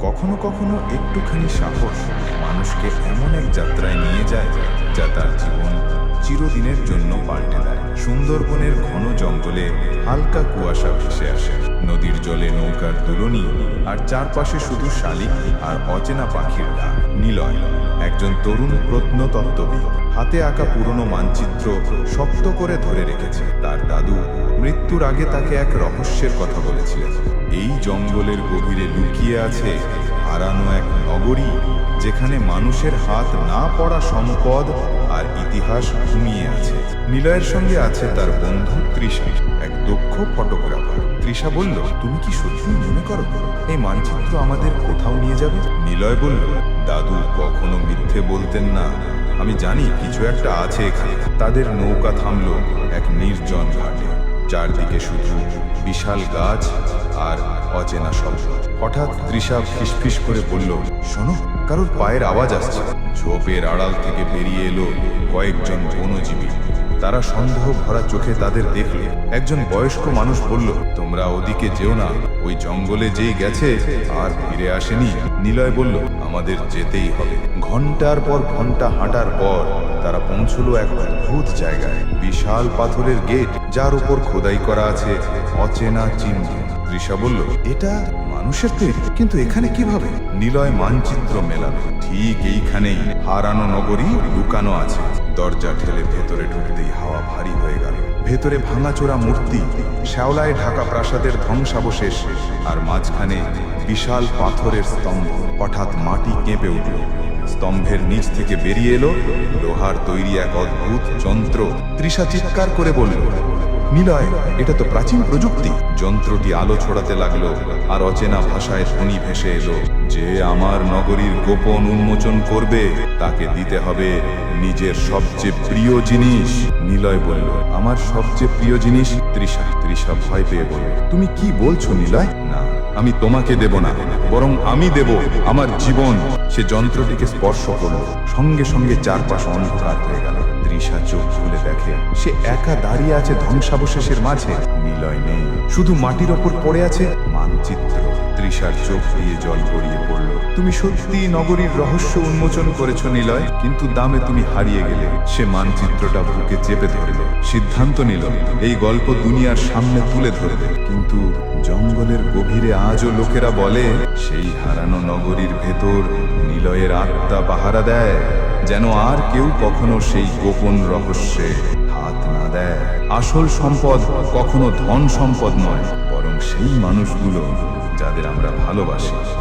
কখনো কখনো একটুখানি সাহস মানুষকে এমন এক যাত্রায় নিয়ে যায় যা তার জীবন চিরদিনের জন্য পাল্টে দেয়। সুন্দরবনের ঘন জঙ্গলে হালকা কুয়াশা ভেসে আসে। নদীর জলে নৌকার দুলনি আর চারপাশে শুধু শালিক আর অচেনা পাখির। ডাক নিলয়, একজন তরুণ প্রত্নতত্ত্ববিদ। হাতে আঁকা পুরনো মানচিত্র শক্ত করে ধরে রেখেছে। তার দাদু মৃত্যুর আগে তাকে এক রহস্যের কথা বলেছিলেন। এই জঙ্গলের গভীরে লুকিয়ে আছে হারানো এক নগরী, যেখানে মানুষের হাত না পড়া সম্পদ আর ইতিহাস ঘুমিয়ে আছে। নিলয়ের সঙ্গে আছে তার বন্ধু তৃষা এক দক্ষ ফটোগ্রাফার। তৃষা বলল, তুমি কি সত্যি মনে করো এই মানচিত্র আমাদের কোথাও নিয়ে যাবে? নিলয় বলল, দাদু, কখনো মিথ্যে বলতেন না। আমি জানি কিছু একটা আছে এখানে। তাদের নৌকা থামলো এক নির্জন ঘাটে। চারদিকে শুধু বিশাল গাছ আর অচেনা শব্দ। হঠাৎ তৃষা ফিসফিস করে বলল, শোনো, কারোর পায়ের আওয়াজ আসছে। ঝোপের আড়াল থেকে বেরিয়ে এলো কয়েকজন বনজীবী। তারা সন্দেহ ভরা চোখে তাদের দেখলে একজন বয়স্ক মানুষ বলল, তোমরা ওদিকে যেও না, ওই জঙ্গলে যেই গেছে আর ফিরে আসেনি। নিলয় বলল, আমাদের যেতেই হবে। ঘণ্টার পর ঘণ্টা হাঁটার পর তারা পৌঁছলো এক অদ্ভুত জায়গায়। বিশাল পাথরের গেট, যার উপর খোদাই করা আছে অচেনা চিহ্ন। তৃষা বলল, এটা মানুষের তৈরি কিন্তু এখানে কীভাবে? নিলয় মানচিত্র মেলানো ঠিক এইখানেই হারানো নগরী লুকানো আছে। দরজা ঠেলে ভেতরে ঢুকতেই হাওয়া ভারী হয়ে গেল। ভেতরে ভাঙাচোরা মূর্তি, শ্যাওলায় ঢাকা প্রাসাদের ধ্বংসাবশেষ, আর মাঝখানে বিশাল পাথরের স্তম্ভ। হঠাৎ মাটি কেঁপে উঠল। স্তম্ভের নিচ থেকে বেরিয়ে এলো লোহার তৈরি এক অদ্ভুত যন্ত্র। তৃষা চিৎকার করে বলল নিলয়, এটা তো প্রাচীন প্রযুক্তি। যন্ত্রটি আলো ছড়াতে লাগল আর অচেনা ভাষায় ধ্বনি ভেসে এলো। যে আমার নগরীর গোপন উন্মোচন করবে, তাকে দিতে হবে নিজের সবচেয়ে প্রিয় জিনিস। নিলয় বলল, আমার সবচেয়ে প্রিয় জিনিস? তৃষা তৃষা ভয় পেয়ে বলল, তুমি কি বলছো নিলয়? না, আমি তোমাকে দেব না, বরং আমি দেব আমার জীবন। সে যন্ত্রটিকে স্পর্শ করল। সঙ্গে সঙ্গে চারপাশ অন্ধকার হয়ে গেল। সে একা দাঁড়িয়ে আছে ধ্বংসাবশেষের মাঝে। নিলয় নেই। শুধু মাটির ওপর পড়ে আছে মানচিত্র। তৃষার চোখ দিয়ে জল গড়িয়ে পড়ল। তুমি সত্যি নগরীর রহস্য উন্মোচন করেছ, নিলয়। কিন্তু দামে তুমি হারিয়ে গেলে। সে মানচিত্রটা বুকে চেপে ধরল। সিদ্ধান্ত নিল, এই গল্প দুনিয়ার সামনে তুলে ধরবে। কিন্তু জঙ্গলের গভীরে আজও লোকেরা বলে, সেই হারানো নগরীর ভেতর নিলয়ের আত্মা পাহারা দেয়। যেন আর কেউ কখনো সেই গোপন রহস্যে দেয়। আসল সম্পদ কখনো ধন সম্পদ নয় বরং সেই মানুষগুলো যাদের আমরা ভালোবাসি।